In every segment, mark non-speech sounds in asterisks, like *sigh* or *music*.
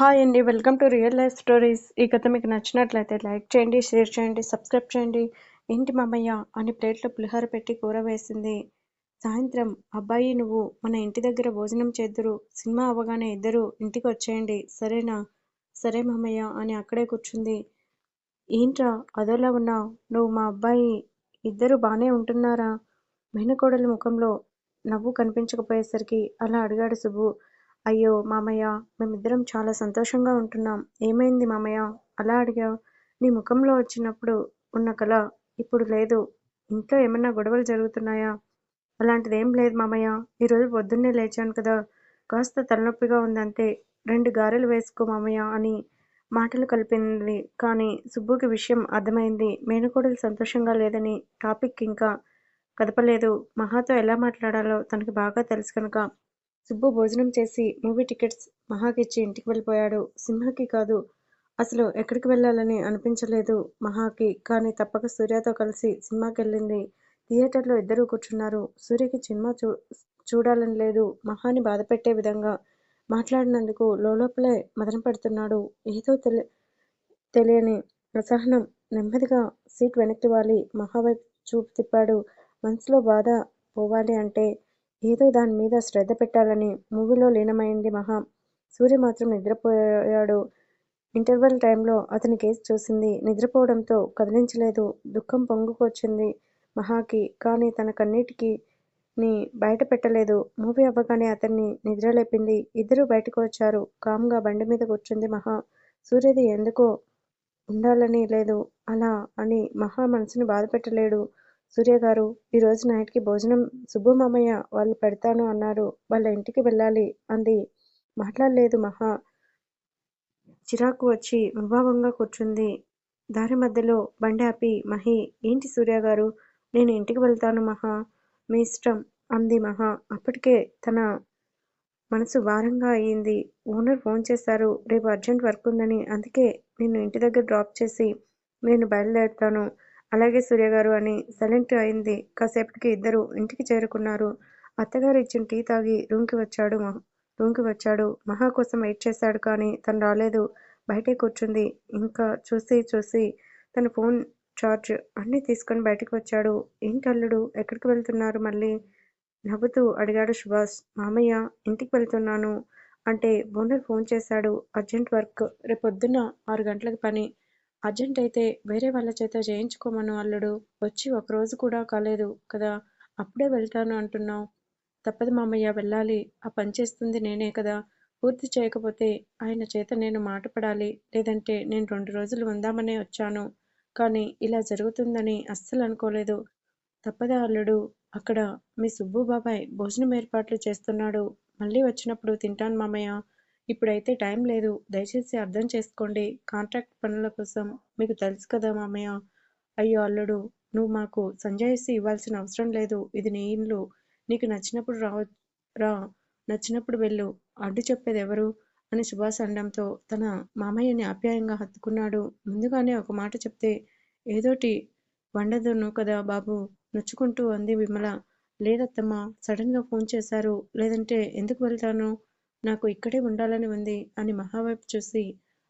Hi అండి welcome to real life stories ఈ కథ మీకు నచ్చినట్లయితే లైక్ చేయండి షేర్ చేయండి సబ్స్క్రైబ్ చేయండి. ఏంటి మామయ్య? అని ప్లేట్లో పులిహోర పెట్టి కూర వేసింది. సాయంత్రం అబ్బాయి నువ్వు మన ఇంటి దగ్గర భోజనం చేద్దురు సినిమా అవ్వగానే ఇద్దరు ఇంటికి వచ్చేయండి. సరేనా? సరే మామయ్య అని అక్కడే కూర్చుంది. ఏంట్రా? అదోలా ఉన్నావు? నువ్వు మా అబ్బాయి ఇద్దరు బాగానే ఉంటున్నారా? మేనకోడలి ముఖంలో నవ్వు కనిపించకపోయేసరికి అలా అడిగాడు సుబ్బు. అయ్యో మామయ్య మేమిద్దరం చాలా సంతోషంగా ఉంటున్నాం. ఏమైంది మామయ్య? అలా అడిగావు. నీ ముఖంలో వచ్చినప్పుడు ఉన్న కళ ఇప్పుడు లేదు. ఇంట్లో ఏమన్నా గొడవలు జరుగుతున్నాయా? అలాంటిదేం లేదు మామయ్య. ఈరోజు పొద్దున్నే లేచాను కదా. కాస్త తలనొప్పిగా ఉందంతే. రెండు గారెలు వేసుకో మామయ్య అని మాటలు కలిపింది. కానీ సుబ్బుకి విషయం అర్థమైంది. మేనకోడలు సంతోషంగా లేదని టాపిక్ ఇంకా కదపలేదు. మహాతో ఎలా మాట్లాడాలో తనకి బాగా తెలుసు కనుక సుబ్బు భోజనం చేసి మూవీ టికెట్స్ మహాకిచ్చి ఇంటికి వెళ్ళిపోయాడు. సినిమాకి కాదు అసలు ఎక్కడికి వెళ్ళాలని అనిపించలేదు మహాకి. కానీ తప్పక సూర్యతో కలిసి సినిమాకి వెళ్ళింది థియేటర్లో ఇద్దరూ కూర్చున్నారు. సూర్యకి సినిమా చూ చూడాలని లేదు. మహాని బాధపెట్టే విధంగా మాట్లాడినందుకు లోపలే మదన పడుతున్నాడు. ఏదో తెలి తెలియని అసహనం నెమ్మదిగా సీట్ వెనక్కి వాలి. మహావైపు చూపు తిప్పాడు. మనసులో బాధ పోవాలి అంటే ఏదో దాని మీద శ్రద్ధ పెట్టాలని మూవీలో లీనమైంది మహా. సూర్య మాత్రం నిద్రపోయాడు. ఇంటర్వెల్ టైంలో అతని కేసు చూసింది. నిద్రపోవడంతో కదిలించలేదు. దుఃఖం పొంగుకొచ్చింది మహాకి. కానీ తన కన్నిటికి ని బయట పెట్టలేదు. మూవీ అవ్వగానే అతన్ని నిద్రలేపింది. ఇద్దరూ బయటకు వచ్చారు. కామ్గా బండి మీద కూర్చుంది మహా. సూర్యది ఎందుకో ఉండాలని లేదు. అలా అని మహా మనసుని బాధ పెట్టలేడు సూర్య గారు ఈరోజు నైట్కి భోజనం సుబ్బు మామయ్య వాళ్ళు పెడతాను అన్నారు. వాళ్ళ ఇంటికి వెళ్ళాలి అంది. మాట్లాడలేదు మహా. చిరాకు వచ్చి ముభావంగా కూర్చుంది. దారి మధ్యలో బండి ఆపి మహి ఏంటి సూర్య గారు? నేను ఇంటికి వెళ్తాను మహా. మీ ఇష్టం అంది మహా. అప్పటికే తన మనసు భారంగా అయ్యింది ఓనర్ ఫోన్ చేశారు. రేపు అర్జెంట్ వర్క్ ఉందని అందుకే నేను ఇంటి దగ్గర డ్రాప్ చేసి నేను బయలుదేరుతాను. అలాగే సూర్యగారు అని సైలెంట్ అయింది. కాసేపటికి ఇద్దరు ఇంటికి చేరుకున్నారు. అత్తగారు ఇచ్చిన టీ తాగి రూమ్కి వచ్చాడు రూమ్కి వచ్చాడు. మహా కోసం వెయిట్ చేశాడు కానీ తను రాలేదు. బయటే కూర్చుంది. ఇంకా చూసి చూసి తన ఫోన్ చార్జ్ అన్నీ తీసుకొని బయటకు వచ్చాడు. ఏంటి అల్లుడు? ఎక్కడికి వెళ్తున్నారు మళ్ళీ? నవ్వుతూ అడిగాడు సుభాష్. మామయ్య ఇంటికి వెళ్తున్నాను అంటే ఓనర్ ఫోన్ చేశాడు. Urgent work. రేపొద్దున ఆరు గంటలకు పని. అర్జెంట్ అయితే వేరే వాళ్ళ చేత చేయించుకోమను అల్లుడు. వచ్చి ఒకరోజు కూడా కాలేదు కదా అప్పుడే వెళ్తాను అంటున్నావు. తప్పదు మామయ్య వెళ్ళాలి. ఆ పని చేస్తుంది నేనే కదా. పూర్తి చేయకపోతే ఆయన చేత నేను మాట పడాలి. లేదంటే నేను రెండు రోజులు ఉందామనే వచ్చాను. కానీ ఇలా జరుగుతుందని అస్సలు అనుకోలేదు. తప్పదా అల్లుడు? అక్కడ మీ సుబ్బు బాబాయ్ భోజనం ఏర్పాట్లు చేస్తున్నాడు. మళ్ళీ వచ్చినప్పుడు తింటాను మామయ్య. ఇప్పుడైతే టైం లేదు. దయచేసి అర్థం చేసుకోండి. కాంట్రాక్ట్ పనుల కోసం మీకు తెలుసు కదా మామయ్య. అయ్యో అల్లుడు నువ్వు మాకు సంజాయిసి ఇవ్వాల్సిన అవసరం లేదు. ఇది నీ ఇల్లు. నీకు నచ్చినప్పుడు రా రా నచ్చినప్పుడు వెళ్ళు. అడ్డు చెప్పేది ఎవరు? అని సుభాష్ అనడంతో తన మామయ్యని ఆప్యాయంగా హత్తుకున్నాడు. ముందుగానే ఒక మాట చెప్తే ఏదోటి వండదును కదా బాబు. నొచ్చుకుంటూ అంది విమల. లేదత్తమ్మా సడన్గా ఫోన్ చేశారు. లేదంటే ఎందుకు వెళ్తాను? నాకు ఇక్కడే ఉండాలని ఉంది అని మహా వైపు చూసి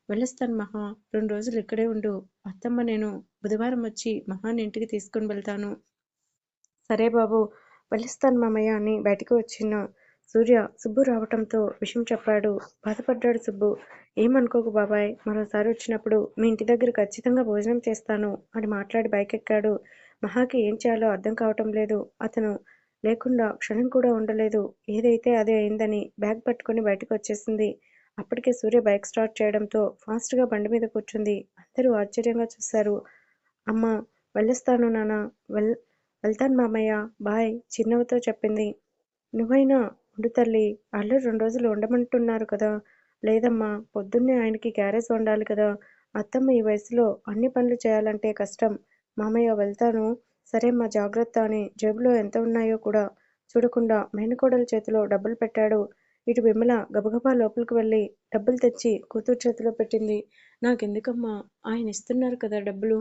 వెళ్ళొస్తాను మహా రెండు రోజులు ఇక్కడే ఉండు. అత్తమ్మ నేను బుధవారం వచ్చి మహాని ఇంటికి తీసుకుని వెళ్తాను. సరే బాబు వెళ్ళిస్తాను మామయ్య అని బయటకు వచ్చిన సూర్య సుబ్బు రావటంతో విషయం చెప్పాడు. బాధపడ్డాడు సుబ్బు. ఏమనుకోకు బాబాయ్ మరోసారి వచ్చినప్పుడు మీ ఇంటి దగ్గర ఖచ్చితంగా భోజనం చేస్తాను అని మాట్లాడి బైక్ ఎక్కాడు మహాకి ఏం చేయాలో అర్థం కావటం లేదు. అతను లేకుండా క్షణం కూడా ఉండలేదు. ఏదైతే అదే అయిందని బ్యాగ్ పట్టుకొని బయటకు వచ్చేసింది. అప్పటికే సూర్య బైక్ స్టార్ట్ చేయడంతో ఫాస్ట్గా బండి మీద కూర్చుంది. అందరూ ఆశ్చర్యంగా చూశారు. అమ్మ వెళ్ళొస్తాను నాన్న. వెల్ వెళ్తాను మామయ్య. బాయ్ చిన్నవతో చెప్పింది. నువ్వైనా ఉండు తల్లి. అల్లు రెండు రోజులు ఉండమంటున్నారు కదా. లేదమ్మా పొద్దున్నే ఆయనకి గ్యారేజ్ వండాలి కదా. అత్తమ్మ ఈ వయసులో అన్ని పనులు చేయాలంటే కష్టం. మామయ్య వెళ్తాను. సరే మా జాగ్రత్త అని జేబులో ఎంత ఉన్నాయో కూడా చూడకుండా మేనకోడల చేతిలో డబ్బులు పెట్టాడు. ఇటు విమల గబగబా లోపలికి వెళ్ళి డబ్బులు తెచ్చి కూతురు చేతిలో పెట్టింది. నాకెందుకమ్మా? ఆయన ఇస్తున్నారు కదా డబ్బులు.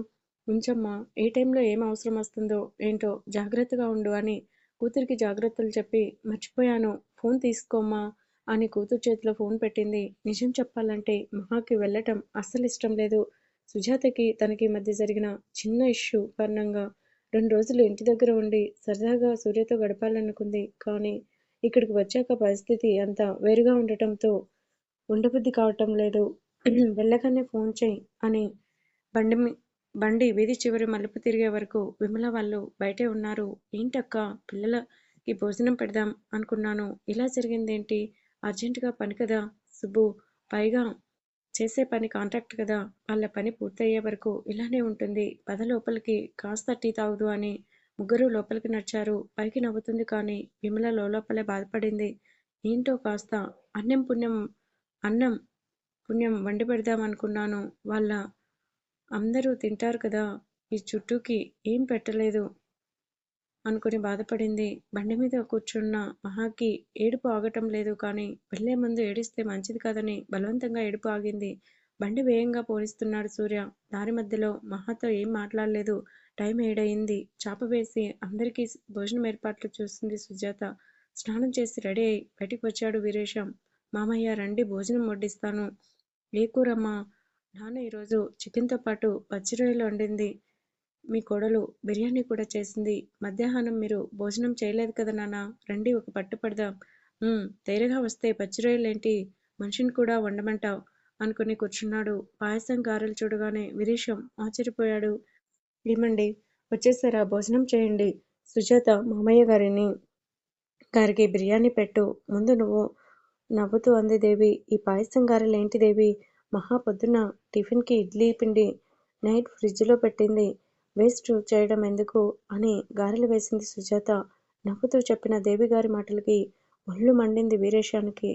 ఉంచమ్మా. ఏ టైంలో ఏం అవసరం వస్తుందో ఏంటో జాగ్రత్తగా ఉండు అని కూతురికి జాగ్రత్తలు చెప్పి మర్చిపోయాను. ఫోన్ తీసుకోమ్మా అని కూతురు చేతిలో ఫోన్ పెట్టింది. నిజం చెప్పాలంటే మహాకి వెళ్ళటం అస్సలు ఇష్టం లేదు. సుజాతకి తనకి మధ్య జరిగిన చిన్న ఇష్యూ కారణంగా రెండు రోజులు ఇంటి దగ్గర ఉండి సరదాగా సూర్యతో గడపాలనుకుంది. కానీ ఇక్కడికి వచ్చాక పరిస్థితి అంతా వేరుగా ఉండటంతో ఉండబుద్ధి కావటం లేదు. *clears throat* వెళ్ళగానే ఫోన్ చేయి అని బండి బండి వీధి చివరి మలుపు తిరిగే వరకు విమల వాళ్ళు బయటే ఉన్నారు. ఏంటక్కా పిల్లలకి భోజనం పెడదాం అనుకున్నాను. ఇలా జరిగిందేంటి? అర్జెంటుగా పని కదా సుబ్బు. పైగా చేసే పని కాంట్రాక్ట్ కదా. వాళ్ళ పని పూర్తయ్యే వరకు ఇలానే ఉంటుంది. పద లోపలికి కాస్త టీ తాగుదు అని ముగ్గురు లోపలికి నడిచారు. పైకి నవ్వుతుంది కానీ విమల లోపలే బాధపడింది. ఏంటో కాస్త అన్నం పుణ్యం అన్నం పుణ్యం వండి పెడదాం అనుకున్నాను. వాళ్ళ అందరూ తింటారు కదా. ఈ చుట్టూకి ఏం పెట్టలేదు అనుకుని బాధపడింది. బండి మీద కూర్చున్న మహాకి ఏడుపు ఆగటం లేదు కానీ వెళ్ళే ముందు ఏడిస్తే మంచిది కాదని బలవంతంగా ఏడుపు ఆగింది. బండి వేగంగా పోలిస్తున్నాడు సూర్య. దారి మధ్యలో మహాతో ఏం మాట్లాడలేదు. టైం ఏడయింది. చాప వేసి అందరికీ భోజనం ఏర్పాట్లు చూస్తుంది సుజాత. స్నానం చేసి రెడీ అయి బయటికి వచ్చాడు వీరేశం. మామయ్య రండి భోజనం వడ్డిస్తాను. ఏ కూరమ్మా? నాన్న ఈరోజు చికెన్తో పాటు పచ్చి రొయ్యలు వండింది. మీ కోడలు బిర్యానీ కూడా చేసింది. మధ్యాహ్నం మీరు భోజనం చేయలేదు కదా నాన్నా. రండి ఒక పట్టు పడదాం. తేరగా వస్తే పచ్చిరొయ్యలేంటి మనిషిని కూడా వండమంటావు అనుకుని కూర్చున్నాడు. పాయసం గారెలు చూడగానే విరీషం ఆశ్చర్యపోయాడు. ఏమండి వచ్చేసారా భోజనం చేయండి. సుజాత మామయ్య గారిని గారికి బిర్యానీ పెట్టు ముందు నువ్వు నవ్వుతూ అంది దేవి. ఈ పాయసం గారెలేంటి దేవి? మహా పొద్దున్న టిఫిన్కి ఇడ్లీ పిండి నైట్ ఫ్రిడ్జ్లో పెట్టింది. వేస్ట్ చేయడం ఎందుకు అని గారెలు వేసింది సుజాత. నవ్వుతూ చెప్పిన దేవిగారి మాటలకి ఒళ్ళు మండింది వీరేశానికి.